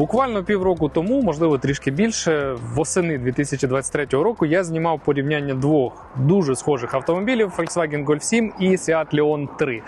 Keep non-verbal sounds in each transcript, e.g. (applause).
Буквально півроку тому, можливо, трішки більше, восени 2023 року я знімав порівняння двох дуже схожих автомобілів Volkswagen Golf 7 і Seat Leon 3.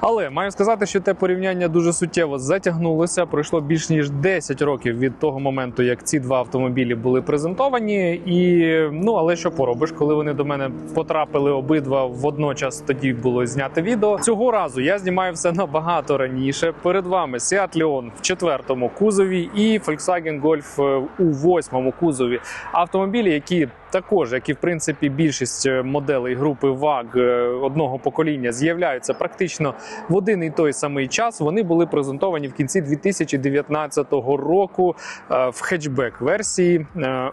Але маю сказати, що те порівняння дуже суттєво затягнулося. Пройшло більш ніж 10 років від того моменту, як ці два автомобілі були презентовані. І ну, але що поробиш, коли вони до мене потрапили обидва водночас, тоді було знято відео. Цього разу я знімаю все набагато раніше. Перед вами Seat Leon в четвертому кузові і Volkswagen Golf е, у восьмому кузові. Автомобілі, які також, як і в принципі більшість е, моделей групи ВАГ е, одного покоління, з'являються практично в один і той самий час. Вони були презентовані в кінці 2019 року в хетчбек версії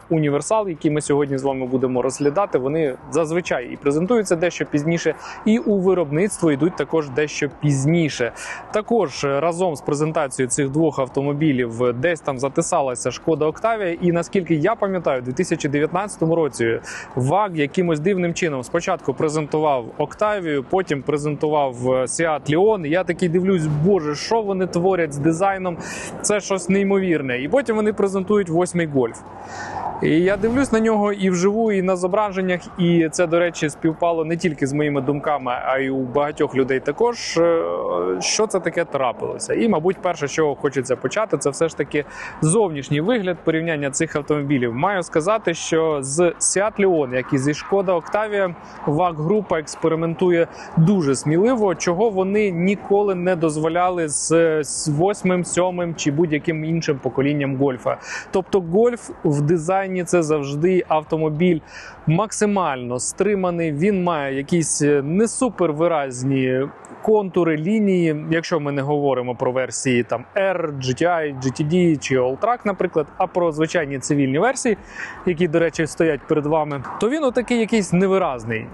універсал, які ми сьогодні з вами будемо розглядати. Вони зазвичай і презентуються дещо пізніше, і у виробництво йдуть також дещо пізніше. Також разом з презентацією цих двох автомобілів е, десь там затисалася шкода Октавія. І наскільки я пам'ятаю, у 2019 році ВАГ якимось дивним чином спочатку презентував Октавію, потім презентував е, Seat Leon. І Я такий дивлюсь, боже, що вони творять з дизайном? Це щось неймовірне. І потім вони презентують восьмий гольф. І я дивлюсь на нього і вживу, і на зображеннях, і це, до речі, співпало не тільки з моїми думками, а й у багатьох людей також. е, Що це таке трапилося? І, мабуть, перше, чого хочеться почати, це все ж таки зовнішній вигляд порівняння цих автомобілів. Маю сказати, що з Seat Leon, як і зі Шкода Octavia, ВАГ група експериментує дуже сміливо, чого вони ніколи не дозволяли з, восьмим, сьомим чи будь-яким іншим поколінням гольфа. Тобто, гольф в дизайні це завжди автомобіль максимально стриманий. Він має якісь е, не супер виразні контури, лінії. Якщо ми не говоримо про версії там R, GTI, GTD чи Alltrack, наприклад, а про звичайні цивільні версії, які, до речі, стоять перед вами, то він отакий якийсь невиразний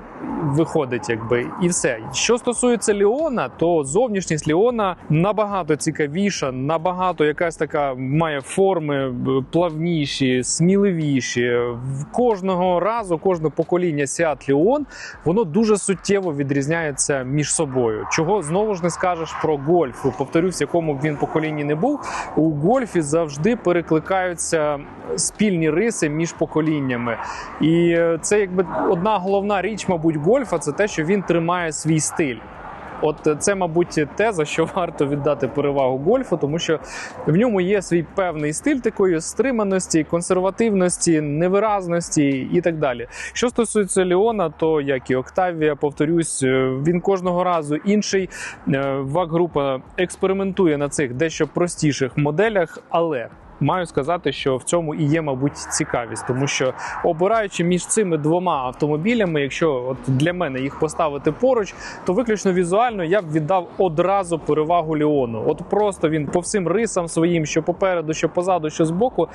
виходить, якби і все. Що стосується Леона, то зовнішність Леона набагато цікавіша, набагато якась така має форми плавніші, сміливіші. Кожного разу, кожне покоління Seat Leon, воно дуже суттєво відрізняється між собою. Чого знову ж не скажеш про гольф. Повторюсь, якому б він поколінні не був. У гольфі завжди перекликаються спільні риси між поколіннями. І е, це якби одна головна річ, мабуть, гольфа це те, що він тримає свій стиль. От це, мабуть, те, за що варто віддати перевагу гольфу, тому що в ньому є свій певний стиль такої стриманості, консервативності, невиразності і так далі. Що стосується Леона, то як і Октавія, повторюсь, е, він кожного разу інший. Е, ВАГ-група експериментує на цих дещо простіших моделях, але Маю сказати, що в цьому і є, мабуть, цікавість, тому що обираючи між цими двома автомобілями, якщо от для мене їх поставити поруч, то виключно візуально я б віддав одразу перевагу Леону. От просто він по всім рисам своїм, що попереду, що позаду, що збоку,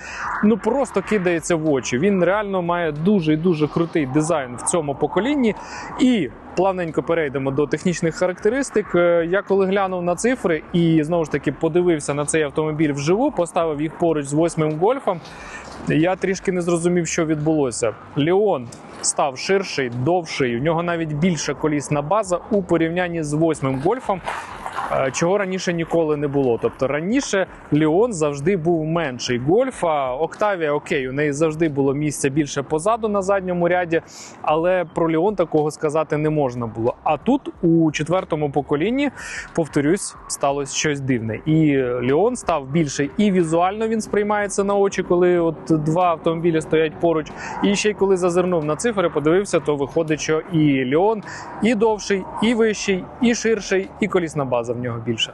ну просто кидається в очі. Він реально має дуже і дуже крутий дизайн в цьому поколінні і. Плавненько перейдемо до технічних характеристик. Е, Я коли глянув на цифри і знову ж таки подивився на цей автомобіль вживу, поставив їх поруч з восьмим гольфом. Я трішки не зрозумів, що відбулося. Леон став ширший, довший. У нього навіть більша колісна база у порівнянні з восьмим гольфом. е, Чого раніше ніколи не було. Тобто раніше Леон завжди був менший гольфа. Октавія, окей, у неї завжди було місця більше позаду на задньому ряді, але про Леон такого сказати не можна було. А тут у четвертому поколінні, повторюсь, сталося щось дивне. І Леон став більший, і візуально він сприймається на очі, коли от два автомобілі стоять поруч. І ще й коли зазирнув на цифри, подивився, то виходить, що і Леон і довший, і вищий, і ширший, і колісна база в нього більша.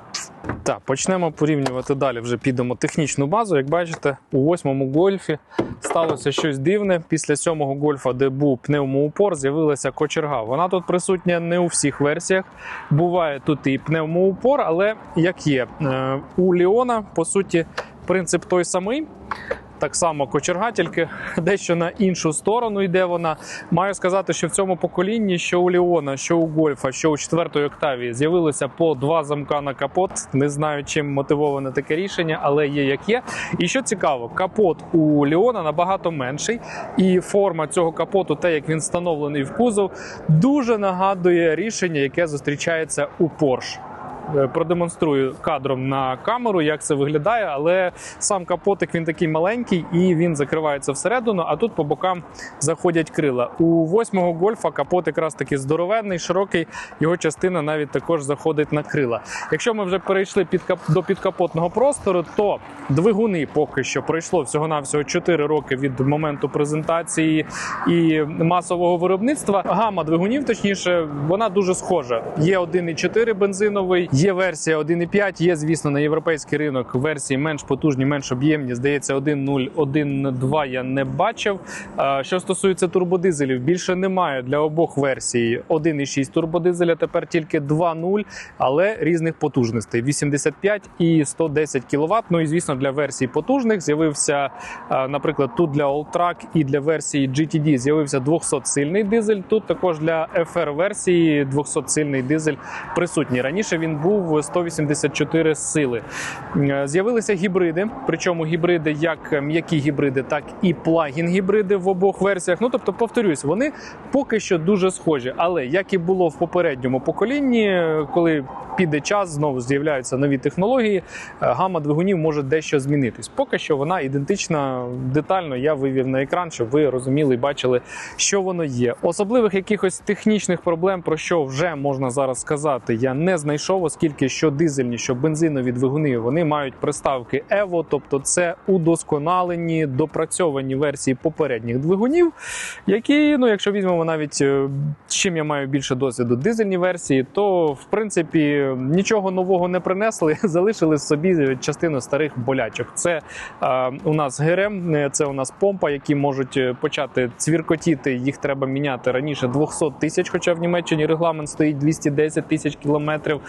Так, почнемо порівнювати далі. Вже підемо технічну базу. Як бачите, у восьмому гольфі сталося щось дивне. Після сьомого гольфа, де був пневмоупор, з'явилася кочерга. Вона тут присутня не у всіх версіях. Буває тут і пневмоупор, але як є, Е, у Леона, по суті, принцип той самий. Так само кочерга, тільки дещо на іншу сторону йде вона. Маю сказати, що в цьому поколінні, що у Леона, що у Гольфа, що у четвертої Октавії, з'явилося по два замка на капот. Не знаю, чим мотивоване таке рішення, але є як є. І що цікаво, капот у Леона набагато менший, і форма цього капоту, те, як він встановлений в кузов, дуже нагадує рішення, яке зустрічається у Porsche. Е, продемонструю кадром на камеру, як це виглядає, але сам капотик він такий маленький і він закривається всередину, а тут по бокам заходять крила. У восьмого гольфа капот якраз таки здоровенний, широкий, його частина навіть також заходить на крила. Якщо ми вже перейшли під кап... до підкапотного простору, то двигуни поки що пройшло всього-навсього 4 роки від моменту презентації і масового виробництва. Гама двигунів, точніше, вона дуже схожа. Є 1,4 бензиновий, є версія 1,5, є, звісно, на європейський ринок версії менш потужні, менш об'ємні. Здається, 1,0, 1,2 я не бачив. Що стосується турбодизелів, більше немає для обох версій 1,6 турбодизеля, тепер тільки 2,0, але різних потужностей 85 і 110 кВт. Ну і звісно, для версій потужних з'явився, наприклад, тут для Alltrack і для версії GTD з'явився 200-сильний дизель. Тут також для FR версії 200-сильний дизель присутній. Раніше він був 184 сили. Е, З'явилися гібриди, причому гібриди як м'які гібриди, так і плагін гібриди в обох версіях. Ну тобто, повторюсь, вони поки що дуже схожі. Але як і було в попередньому поколінні, е, коли піде час, знову з'являються нові технології, е, гама двигунів може дещо змінитись. Поки що вона ідентична детально. Я вивів на екран, щоб ви розуміли і бачили, що воно є. Особливих якихось технічних проблем, про що вже можна зараз сказати, я не знайшов, оскільки що дизельні, що бензинові двигуни вони мають приставки Evo, тобто це удосконалені, допрацьовані версії попередніх двигунів, які, ну, якщо візьмемо навіть е, чим я маю більше досвіду, дизельні версії, то в принципі нічого нового не принесли, (laughs) залишили собі частину старих болячок. Це е, у нас ГРМ, е, це у нас помпа, які можуть е, почати цвіркотіти. Їх треба міняти раніше 200 тисяч, хоча в Німеччині регламент стоїть 210 тисяч кілометрів.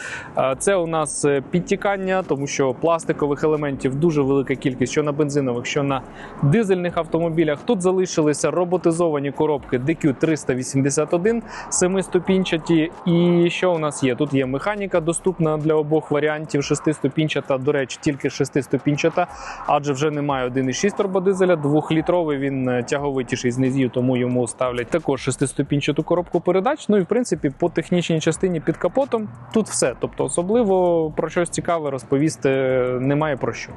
Це у нас е, підтікання, тому що пластикових елементів дуже велика кількість, що на бензинових, що на дизельних автомобілях. Тут залишилися роботизовані коробки DQ381, семиступінчаті. І що у нас є? Тут є механіка доступна для обох варіантів, шестиступінчата, до речі, тільки шестиступінчата, адже вже немає 1,6 турбодизеля, двохлітровий він е, тяговитіший з низів, тому йому ставлять також шестиступінчату коробку передач. Ну і в принципі по технічній частині під капотом тут все. Тобто, особливо про щось цікаве розповісти немає про що.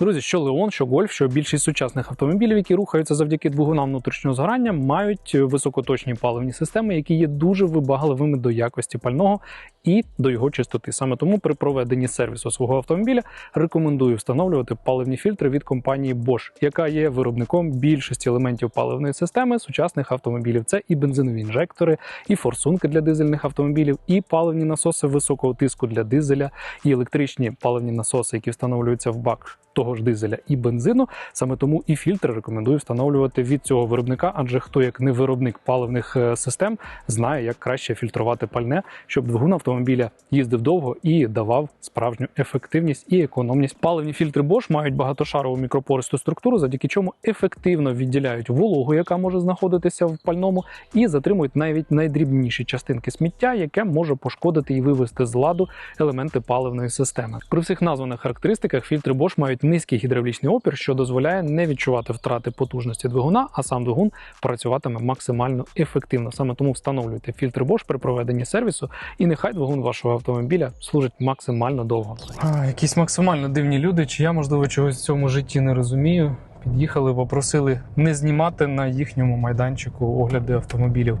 Друзі, що Леон, що Гольф, що більшість сучасних автомобілів, які рухаються завдяки двигунам внутрішнього згорання, мають високоточні паливні системи, які є дуже вибагливими до якості пального і до його чистоти. Саме тому при проведенні сервісу свого автомобіля рекомендую встановлювати паливні фільтри від компанії Bosch, яка є виробником більшості елементів паливної системи сучасних автомобілів. Це і бензинові інжектори, і форсунки для дизельних автомобілів, і паливні насоси високого тиску для дизеля, і електричні паливні насоси, які встановлюються в бак того ж дизеля і бензину. Саме тому і фільтри рекомендую встановлювати від цього виробника, адже хто як не виробник паливних е, систем знає, як краще фільтрувати пальне, щоб двигун автомобіля їздив довго і давав справжню ефективність і економність. Паливні фільтри Bosch мають багатошарову мікропористу структуру, завдяки чому ефективно відділяють вологу, яка може знаходитися в пальному, і затримують навіть найдрібніші частинки сміття, яке може пошкодити і вивести з ладу елементи паливної системи. При всіх названих характеристиках фільтри Bosch мають низький гідравлічний опір, що дозволяє не відчувати втрати потужності двигуна, а сам двигун працюватиме максимально ефективно. Саме тому встановлюйте фільтри Bosch при проведенні сервісу, і нехай двигун вашого автомобіля служить максимально довго. А, якісь максимально дивні люди, чи я можливо чогось в цьому житті не розумію. Під'їхали, попросили не знімати на їхньому майданчику огляди автомобілів.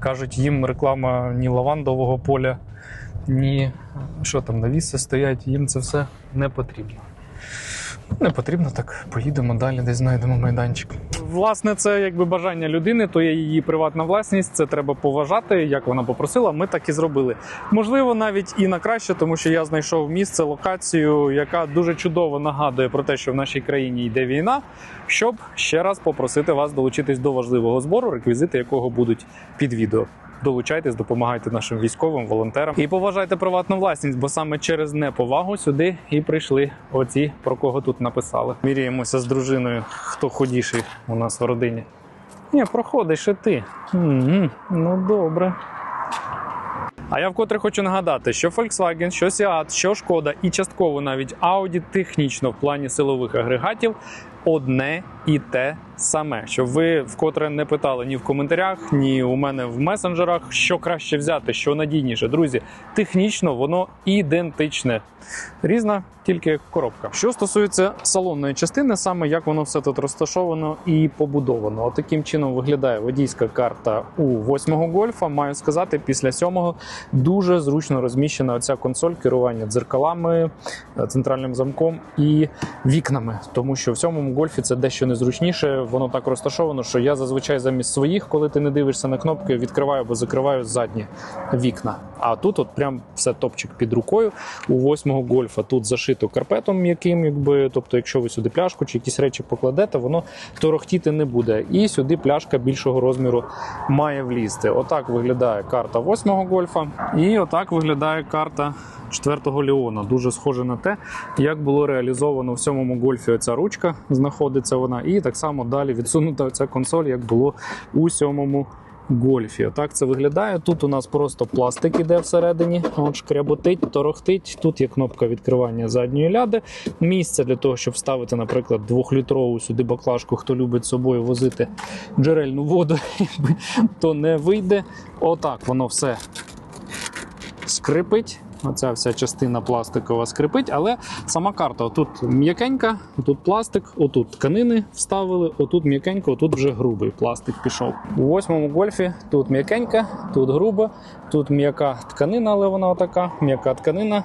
Кажуть, їм реклама ні лавандового поля, ні що там навіси стоять, їм це все не потрібно. Не потрібно так. Поїдемо далі, десь знайдемо майданчик. Власне, це якби бажання людини, то є її приватна власність. Це треба поважати. Як вона попросила, ми так і зробили. Можливо, навіть і на краще, тому що я знайшов місце, локацію, яка дуже чудово нагадує про те, що в нашій країні йде війна. Щоб ще раз попросити вас долучитись до важливого збору, реквізити якого будуть під відео. Долучайтесь, допомагайте нашим військовим, волонтерам і поважайте приватну власність, бо саме через неповагу сюди і прийшли оці, про кого тут написали. Міряємося з дружиною, хто ходіший у нас в родині. Ні, проходиш і ти. Угу, ну добре. А я вкотре хочу нагадати, що Volkswagen, що Seat, що Шкода і частково навіть Audi технічно в плані силових агрегатів одне і те саме, щоб ви вкотре не питали ні в коментарях, ні у мене в месенджерах, що краще взяти, що надійніше. Друзі, технічно воно ідентичне. Різна тільки коробка. Що стосується салонної частини, саме як воно все тут розташовано і побудовано. От таким чином виглядає водійська карта у восьмого гольфа. Маю сказати, після сьомого дуже зручно розміщена оця консоль керування дзеркалами, е, центральним замком і вікнами. Тому що в сьомому гольфі це дещо незручніше. Воно так розташовано, що я зазвичай замість своїх, коли ти не дивишся на кнопки, відкриваю або закриваю задні вікна. А тут от прям все топчик під рукою. У восьмого гольфа тут зашито карпетом м'яким, якби, тобто, якщо ви сюди пляшку чи якісь речі покладете, воно торохтіти не буде. І сюди пляшка більшого розміру має влізти. Отак виглядає карта восьмого гольфа, і отак виглядає карта. Четвертого Леона дуже схоже на те, як було реалізовано в сьомому гольфі. Оця ручка знаходиться вона, і так само далі відсунута ця консоль, як було у сьомому гольфі. Отак це виглядає. Тут у нас просто пластик іде всередині, от шкряботить, торохтить. Тут є кнопка відкривання задньої ляди. Місце для того, щоб вставити, наприклад, двохлітрову сюди баклажку, хто любить з собою возити джерельну воду, (laughs) то не вийде. Отак воно все скрипить. Оця вся частина пластикова скрипить, але сама карта тут м'якенька, тут пластик, отут тканини вставили, отут м'якенько, отут вже грубий пластик пішов. У восьмому гольфі тут м'якенька, тут груба, тут м'яка тканина, але вона отака, м'яка тканина.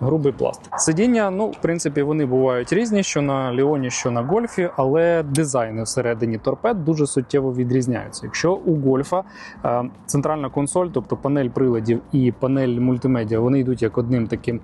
Грубий пластик. Сидіння, ну, в принципі, вони бувають різні, що на Ліоні, що на гольфі, але дизайни всередині торпед дуже суттєво відрізняються. Якщо у гольфа е, центральна консоль, тобто панель приладів і панель мультимедіа, вони йдуть як одним таким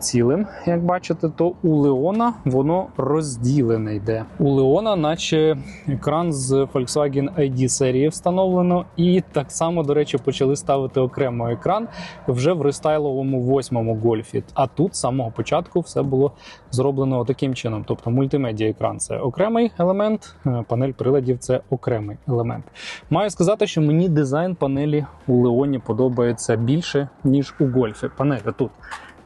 цілим, як бачите, то у Леона воно розділене йде. У Леона, наче екран з Volkswagen ID серії встановлено, і так само, до речі, почали ставити окремо екран вже в рестайловому восьмому гольфі. А тут з самого початку все було зроблено таким чином. Тобто мультимедіа екран це окремий елемент, е, панель приладів це окремий елемент. Маю сказати, що мені дизайн панелі у Леоні подобається більше, ніж у гольфі. Панель тут.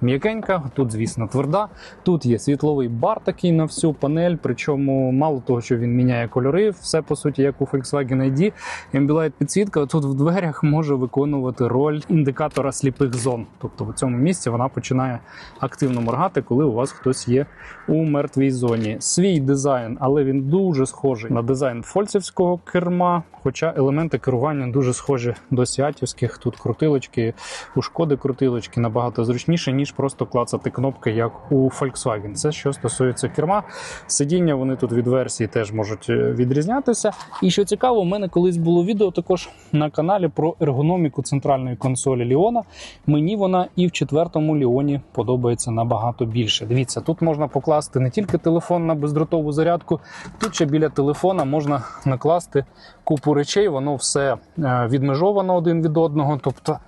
М'якенька, тут, звісно, тверда. Тут є світловий бар такий на всю панель. Причому мало того, що він міняє кольори, все по суті, як у Volkswagen ID. Ambilight підсвітка тут в дверях може виконувати роль індикатора сліпих зон. Тобто в цьому місці вона починає активно моргати, коли у вас хтось є у мертвій зоні. Свій дизайн, але він дуже схожий на дизайн фольцівського керма. Хоча елементи керування дуже схожі до сіатівських. Тут крутилочки, у шкоди крутилочки набагато зручніше, ніж просто клацати кнопки, як у Volkswagen. Це що стосується керма. Сидіння вони тут від версії теж можуть е, відрізнятися. І що цікаво, у мене колись було відео також на каналі про ергономіку центральної консолі Ліона. Мені вона і в четвертому Ліоні подобається набагато більше. Дивіться, тут можна покласти не тільки телефон на бездротову зарядку, тут ще біля телефона можна накласти купу речей, воно все е, відмежовано один від одного. Тобто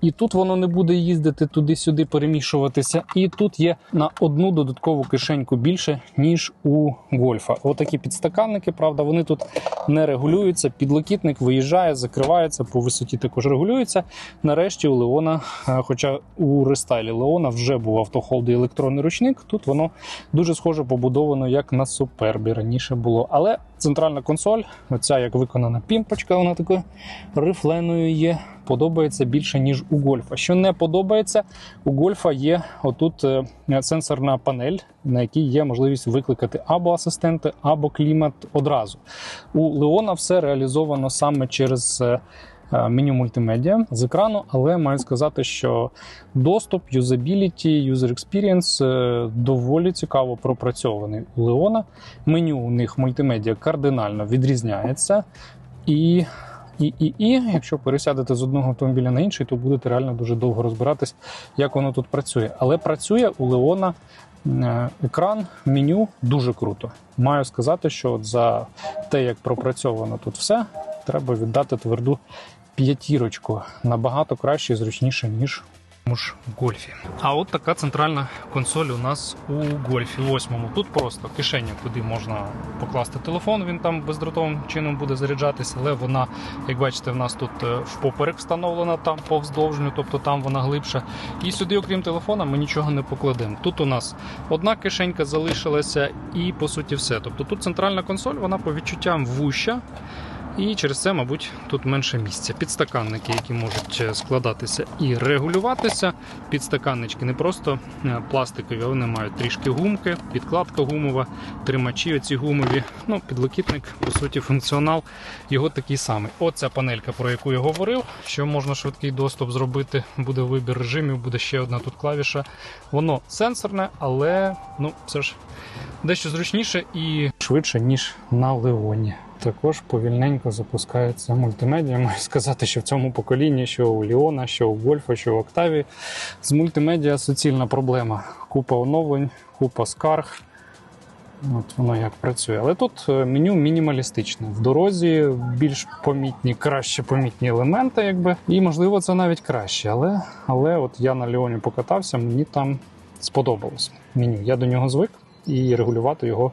І тут воно не буде їздити туди-сюди, перемішуватися. І тут є на одну додаткову кишеньку більше, ніж у гольфа. Отакі підстаканники, правда, вони тут не регулюються. Підлокітник виїжджає, закривається, по висоті також регулюється. Нарешті у Леона, е, хоча у рестайлі Леона вже був автохолд і електронний ручник, тут воно дуже схоже побудовано, як на супербі раніше було. Але центральна консоль, оця як виконана пімпочка, вона такою рифленою є. Подобається більше, ніж у гольфа. Що не подобається, у гольфа є отут е, сенсорна панель, на якій є можливість викликати або асистенти, або клімат одразу. У Леона все реалізовано саме через. Е, Меню мультимедіа з екрану, але маю сказати, що доступ, юзабіліті, user experience е, доволі цікаво пропрацьований у Леона. Меню у них мультимедіа кардинально відрізняється. І і, і, і якщо пересядете з одного автомобіля на інший, то будете реально дуже довго розбиратись, як воно тут працює. Але працює у Леона е, екран, меню дуже круто. Маю сказати, що от за те, як пропрацьовано тут все, треба віддати тверду п'ятірочку. Набагато краще і зручніше, ніж ж гольфі. А от така центральна консоль у нас у гольфі 8. Тут просто кишеня, куди можна покласти телефон. Він там бездротовим чином буде заряджатися, але вона, як бачите, в нас тут е, впоперек встановлена там повздовжню, тобто там вона глибша. І сюди, окрім телефона, ми нічого не покладемо. Тут у нас одна кишенька залишилася, і по суті все. Тобто тут центральна консоль, вона по відчуттям вуща. І через це, мабуть, тут менше місця. Підстаканники, які можуть е, складатися і регулюватися. Підстаканнички не просто е, пластикові, вони мають трішки гумки, підкладка гумова, тримачі оці гумові. Ну, підлокітник, по суті, функціонал його такий самий. Оця панелька, про яку я говорив, що можна швидкий доступ зробити, буде вибір режимів, буде ще одна тут клавіша. Воно сенсорне, але ну, все ж дещо зручніше і швидше, ніж на Леоні. Також повільненько запускається мультимедіа. Маю сказати, що в цьому поколінні, що у Ліона, що у Гольфа, що у Октаві, з мультимедіа суцільна проблема. Купа оновлень, купа скарг. От воно як працює. Але тут е, меню мінімалістичне. В дорозі більш помітні, краще помітні елементи, якби. І можливо це навіть краще. Але, але от я на Ліоні покатався, мені там сподобалось меню. Я до нього звик і регулювати його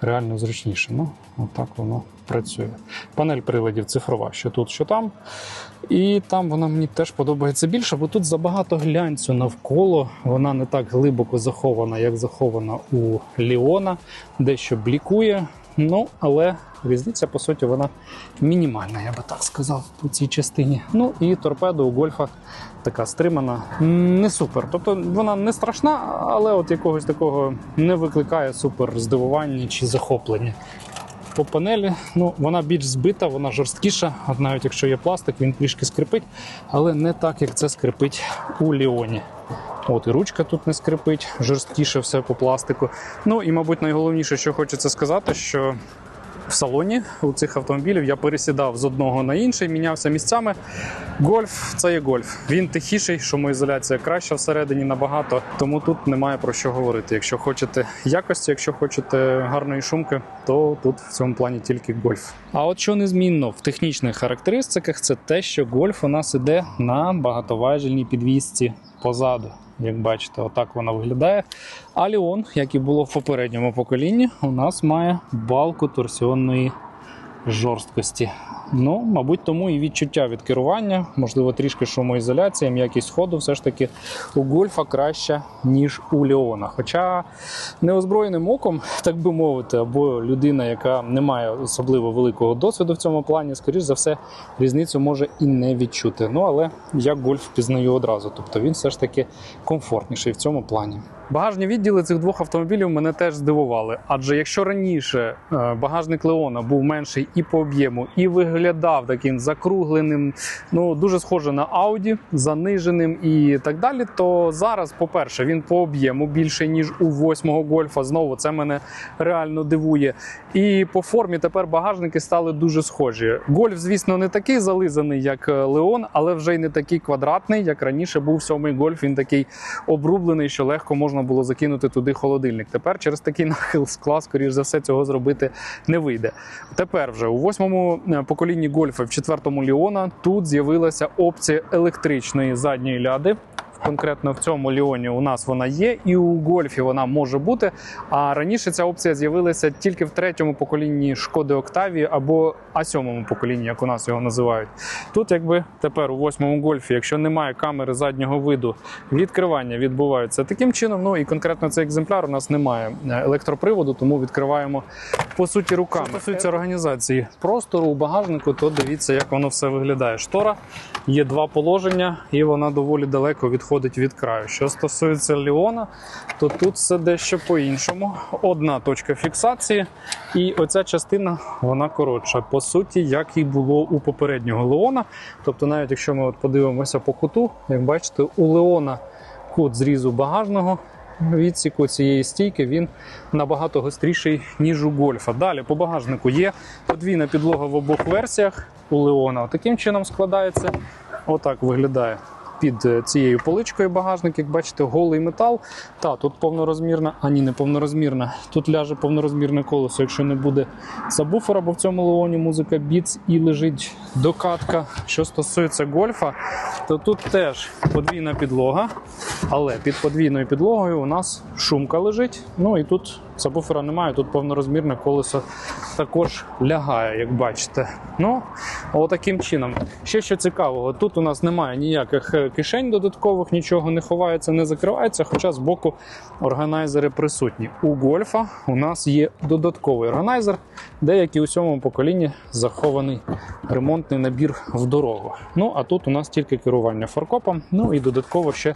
реально зручніше. Ну, отак воно працює. Панель приладів цифрова, що тут, що там. І там вона мені теж подобається більше, бо тут забагато глянцю навколо. Вона не так глибоко захована, як захована у Ліона, дещо блікує. Ну, але різниця, по суті, вона мінімальна, я би так сказав, у цій частині. Ну і торпеда у гольфа така стримана, не супер. Тобто вона не страшна, але от якогось такого не викликає супер здивування чи захоплення. По панелі, ну вона більш збита, вона жорсткіша. От навіть якщо є пластик, він трішки скрипить, але не так, як це скрипить у Ліоні. От і ручка тут не скрипить, жорсткіше все по пластику. Ну і, мабуть, найголовніше, що хочеться сказати, що в салоні у цих автомобілів я пересідав з одного на інший, мінявся місцями. Гольф це є гольф. Він тихіший, шумоізоляція краща всередині набагато, тому тут немає про що говорити. Якщо хочете якості, якщо хочете гарної шумки, то тут в цьому плані тільки гольф. А от що незмінно в технічних характеристиках, це те, що гольф у нас іде на багатоважельній підвісці позаду. Як бачите, отак вона виглядає. А Ліон, як і було в попередньому поколінні, у нас має балку торсіонної жорсткості. Ну, мабуть, тому і відчуття від керування, можливо, трішки шумоізоляція, м'якість ходу все ж таки у гольфа краща, ніж у Леона. Хоча неозброєним оком, так би мовити, або людина, яка не має особливо великого досвіду в цьому плані, скоріш за все, різницю може і не відчути. Ну, але я гольф пізнаю одразу, тобто він все ж таки комфортніший в цьому плані. Багажні відділи цих двох автомобілів мене теж здивували. Адже якщо раніше е, багажник Леона був менший і по об'єму, і виглядав таким закругленим, ну дуже схоже на Audi, заниженим і так далі, то зараз, по-перше, він по об'єму більший, ніж у восьмого гольфа. Знову це мене реально дивує. І по формі тепер багажники стали дуже схожі. Гольф, звісно, не такий зализаний, як е, Леон, але вже й не такий квадратний, як раніше був сьомий гольф. Він такий обрублений, що легко можна було закинути туди холодильник. Тепер через такий (laughs) нахил скла, скоріш за все, цього зробити не вийде. Тепер вже у восьмому е, поколінні гольфа, в четвертому Ліона, тут з'явилася опція електричної задньої ляди. Конкретно в цьому Ліоні у нас вона є, і у гольфі вона може бути. А раніше ця опція з'явилася тільки в третьому поколінні шкоди Октавії або А7 поколінні, як у нас його називають. Тут, якби тепер у восьмому гольфі, якщо немає камери заднього виду, відкривання відбуваються таким чином. Ну і конкретно цей екземпляр у нас немає е, електроприводу, тому відкриваємо по суті руками. Що стосується організації простору у багажнику, то дивіться, як воно все виглядає. Штора є два положення, і вона доволі далеко відходить від краю. Що стосується Ліона, то тут все дещо по-іншому. Одна точка фіксації, і оця частина вона коротша. По суті, як і було у попереднього Леона. Тобто, навіть якщо ми от подивимося по куту, як бачите, у Леона кут зрізу багажного. Відсіку цієї стійки він набагато гостріший, ніж у гольфа. Далі по багажнику є подвійна підлога в обох версіях у Леона. Таким чином складається. Отак виглядає під е, цією поличкою багажник, як бачите, голий метал. Та тут повнорозмірна, а ні, не повнорозмірна. Тут ляже повнорозмірне колесо, якщо не буде сабвуфера, бо в цьому леоні музика Beats і лежить докатка. Що стосується гольфа, то тут теж подвійна підлога, але під подвійною підлогою у нас шумка лежить. Ну і тут сабвуфера немає, тут повнорозмірне колесо також лягає, як бачите. Ну, отаким чином. Ще що цікавого, тут у нас немає ніяких е, кишень додаткових, нічого не ховається, не закривається, хоча з боку органайзери присутні. У гольфа у нас є додатковий органайзер, де як і у сьомому поколінні захований ремонтний набір в дорогу. Ну а тут у нас тільки керування фаркопом, ну і додатково ще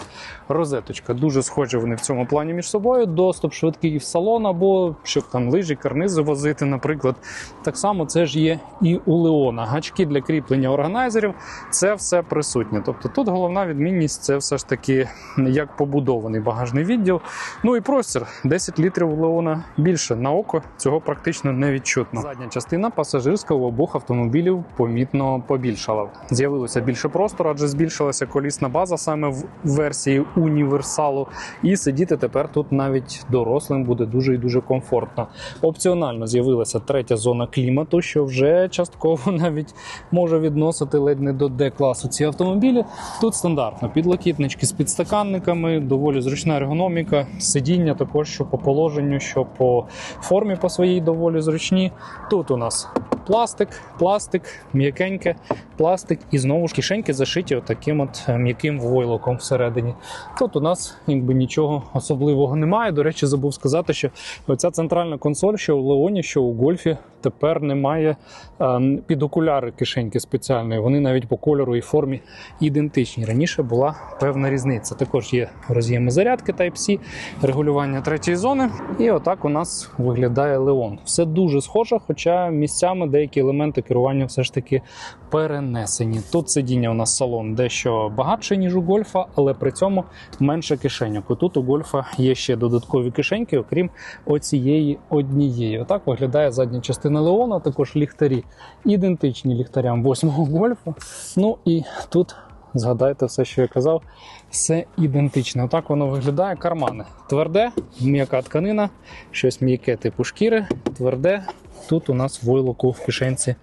розеточка. Дуже схожі вони в цьому плані між собою. Доступ швидкий в салон, або щоб там лижі, карнизи возити, наприклад. Так само це ж є і у Леона. Гачки для кріплення органайзерів це все присутнє. Тобто тут головна відмінність це все ж таки як побудований багажний відділ. Ну і простір 10 літрів у Леона більше на око цього практично не відчутно. Задня частина пасажирська у обох автомобілів помітно побільшала. З'явилося більше простору, адже збільшилася колісна база саме в версії універсалу. І сидіти тепер тут навіть дорослим буде дуже і дуже комфортно. Опціонально з'явилася третя зона клімату, що вже частково (laughs) навіть може відносити ледь не до Д-класу ці автомобілі. Тут стандартно підлокітнички з підстаканниками, доволі зручна ергономіка, сидіння також що по положенню, що по формі по своїй доволі зручні. Тут у нас пластик, пластик, м'якеньке, пластик і знову ж кишеньки зашиті отаким от е, м'яким войлоком всередині. Тут у нас якби нічого особливого немає. До речі, забув сказати, що оця центральна консоль, що у Леоні, що у Гольфі, тепер немає ем, під окуляри кишеньки спеціальної. Вони навіть по кольору і формі ідентичні. Раніше була певна різниця. Також є роз'єми зарядки Type-C, регулювання третьої зони. І отак у нас виглядає Леон. Все дуже схоже, хоча місцями деякі елементи керування все ж таки перенесені. Тут сидіння у нас салон дещо багатше, ніж у гольфа, але при цьому менше кишеньок. Тут у гольфа є ще додаткові кишеньки, окрім оцієї однієї. Отак виглядає задня частина Леона, також ліхтарі ідентичні ліхтарям восьмого гольфа. Ну і тут. Згадайте все, що я казав, все ідентичне. Отак воно виглядає. Кармани. Тверде, м'яка тканина, щось м'яке типу шкіри, тверде. Тут у нас войлоку в кишенці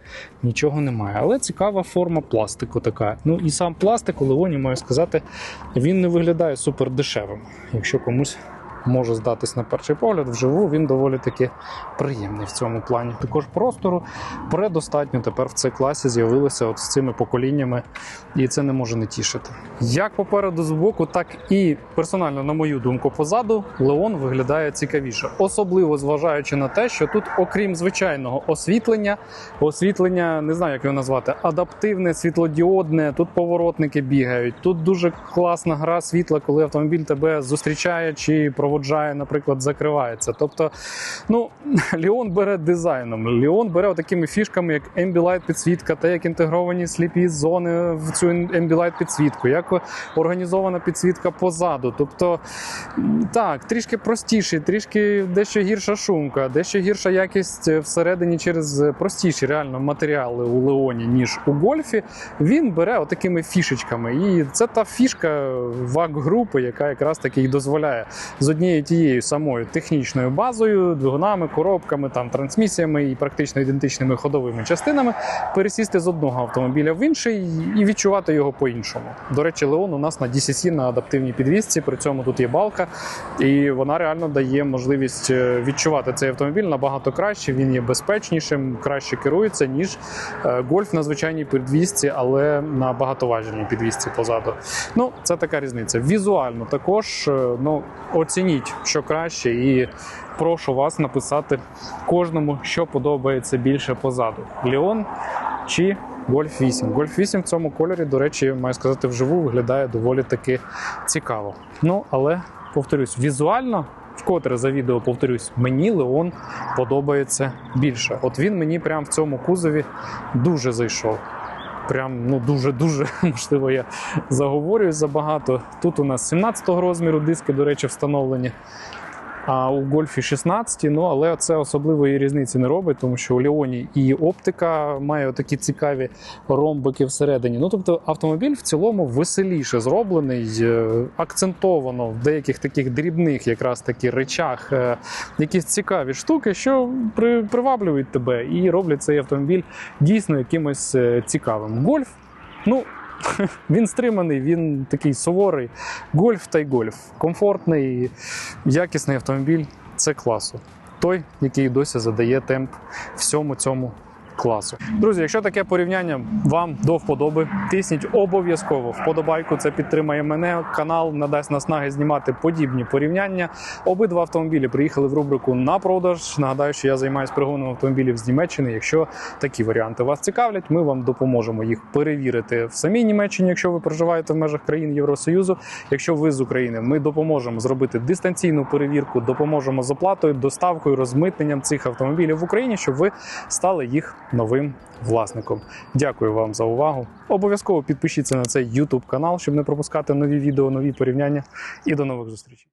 нічого немає. Але цікава форма пластику така. Ну і сам пластик у Леоні, маю сказати, він не виглядає супер дешевим. Якщо комусь може здатись на перший погляд, вживу він доволі таки приємний в цьому плані. Також простору предостатньо тепер в цій класі з'явилося от з цими поколіннями, і це не може не тішити. Як попереду з боку, так і персонально, на мою думку, позаду Леон виглядає цікавіше, особливо зважаючи на те, що тут, окрім звичайного освітлення, освітлення не знаю, як його назвати, адаптивне, світлодіодне. Тут поворотники бігають. Тут дуже класна гра світла, коли автомобіль тебе зустрічає чи проводжає, наприклад, закривається. Тобто, ну (laughs) Ліон бере дизайном. Ліон бере такими фішками, як Ambilight підсвітка, те, як інтегровані сліпі зони в цю Ambilight підсвітку, як організована підсвітка позаду. Тобто, так, трішки простіший, трішки дещо гірша шумка, дещо гірша якість всередині через простіші реально матеріали у Леоні, ніж у гольфі. Він бере отакими фішечками. І це та фішка вак групи, яка якраз таки і дозволяє з однією тією самою технічною базою, двигунами, коробками, там трансмісіями і практично ідентичними ходовими частинами пересісти з одного автомобіля в інший і відчувати його по-іншому. До речі, Леон у нас на DCC на адаптивній підвісці. При цьому тут є балка, і вона реально дає можливість е, відчувати цей автомобіль набагато краще. Він є безпечнішим, краще керується, ніж е, гольф на звичайній підвісці, але на багатоважільній підвісці позаду. Ну, це така різниця. Візуально також е, ну, оцініть, що краще, і прошу вас написати кожному, що подобається більше позаду: Ліон чи Гольф 8. Гольф 8 в цьому кольорі, до речі, маю сказати, вживу виглядає доволі таки цікаво. Ну, але повторюсь, візуально. Вкотре за відео повторюсь, мені Леон подобається більше. От він мені прямо в цьому кузові дуже зайшов. Прям ну дуже дуже (laughs) можливо, я заговорюю забагато. Тут у нас 17-го розміру диски, до речі, встановлені. А у гольфі 16, ну але це особливої різниці не робить, тому що у Леоні і оптика має такі цікаві ромбики всередині. Ну тобто автомобіль в цілому веселіше зроблений, е, акцентовано в деяких таких дрібних, якраз таки речах, е, якісь цікаві штуки, що при, приваблюють тебе і роблять цей автомобіль дійсно якимось е, цікавим. Гольф, ну (laughs) Він стриманий, він такий суворий. Гольф та й гольф. Комфортний, якісний автомобіль це класу. Той, який досі задає темп всьому цьому класу. Друзі, якщо таке порівняння вам до вподоби, тисніть обов'язково вподобайку. Це підтримає мене. Канал надасть наснаги знімати подібні порівняння. Обидва автомобілі приїхали в рубрику на продаж. Нагадаю, що я займаюся пригоном автомобілів з Німеччини. Якщо такі варіанти вас цікавлять, ми вам допоможемо їх перевірити в самій Німеччині, якщо ви проживаєте в межах країн Євросоюзу. Якщо ви з України, ми допоможемо зробити дистанційну перевірку, допоможемо з оплатою, доставкою, розмитненням цих автомобілів в Україні, щоб ви стали їх новим власником. Дякую вам за увагу. Обов'язково підпишіться на цей YouTube канал, щоб не пропускати нові відео, нові порівняння. І до нових зустрічей.